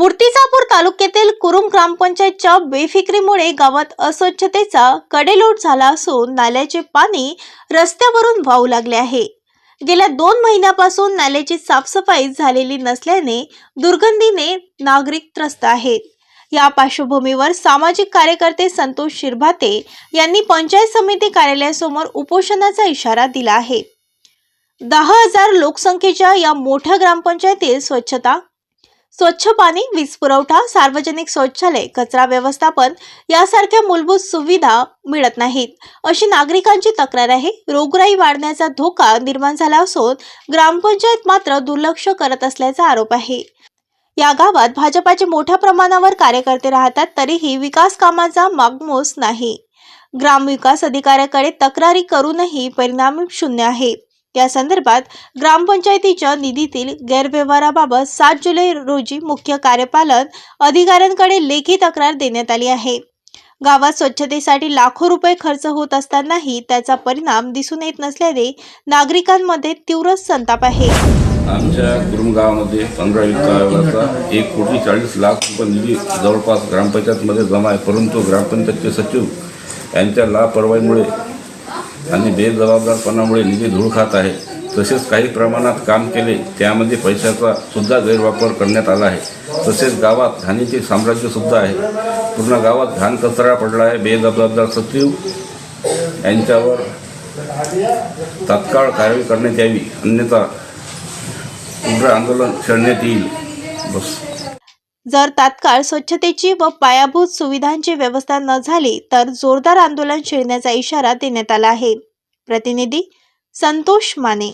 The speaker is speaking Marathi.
मूर्तिजापूर तालुक्यातील कुरुम ग्रामपंचायतच्या बेफिक्रीमुळे गावात अस्वच्छतेचा कडेलोट झाला असून नाल्याचे पाणी रस्त्यावरून वाहू लागले आहे. गेल्या दोन महिन्यापासून नाल्याची साफसफाई झालेली नसल्याने दुर्गंधीने नागरिक त्रस्त आहेत. या पार्श्वभूमीवर सामाजिक कार्यकर्ते संतोष शिरभाते यांनी पंचायत समिती कार्यालयासमोर उपोषणाचा इशारा दिला आहे. दहा हजार लोकसंख्येच्या या मोठ्या ग्रामपंचायतीत स्वच्छता स्वच्छ पाणी वीज पुरवठा सार्वजनिक शौचालय कचरा व्यवस्थापन यासारख्या मूलभूत सुविधा मिळत नाहीत. अशी नागरिकांची तक्रार आहे. रोगराई वाढण्याचा धोका निर्माण झाला असून ग्रामपंचायत मात्र दुर्लक्ष करत असल्याचा आरोप आहे. या गावात भाजपाचे मोठ्या प्रमाणावर कार्यकर्ते राहतात तरीही विकास कामाचा मागमूस नाही. ग्रामविकास अधिकाऱ्याकडे तक्रारी करूनही परिणाम शून्य आहे. या संदर्भात ग्रामपंचायतीच्या निधीतील गैरव्यवहाराबाबत सात जुलै रोजी मुख्य कार्यपालन अधिकाऱ्यांकडे लेखी तक्रार देण्यात आली आहे. गावात स्वच्छतेसाठी लाखो रुपये खर्च होत असतानाही त्याचा परिणाम दिसून येत नसल्याने नागरिकांमध्ये तीव्र संताप आहे. आमच्या कुरुम गावामध्ये पंधरा वित्त एक कोटी चाळीस लाख रुपये निधी जवळपास ग्रामपंचायतमध्ये जमा आहे. परंतु ग्रामपंचायतचे सचिव यांच्या लापरवाहीमुळे आणि बेजबाबदारपणामुळे निधी धूळ खात आहे. तसेच काही प्रमाणात काम केले त्यामध्ये पैशाचा सुद्धा गैरवापर करण्यात आला आहे. तसेच गावात घाणीचे साम्राज्यसुद्धा आहे. पूर्ण गावात घाण कचरा पडला आहे. बेजबाबदार सचिव यांच्यावर तात्काळ कारवाई करण्यात यावी. अन्यथा उग्र आंदोलन छेडण्यात येईल. बस. जर तात्काळ स्वच्छतेची व पायाभूत सुविधांची व्यवस्था न झाली तर जोरदार आंदोलन छेडण्याचा इशारा देण्यात आला आहे. प्रतिनिधी संतोष माने.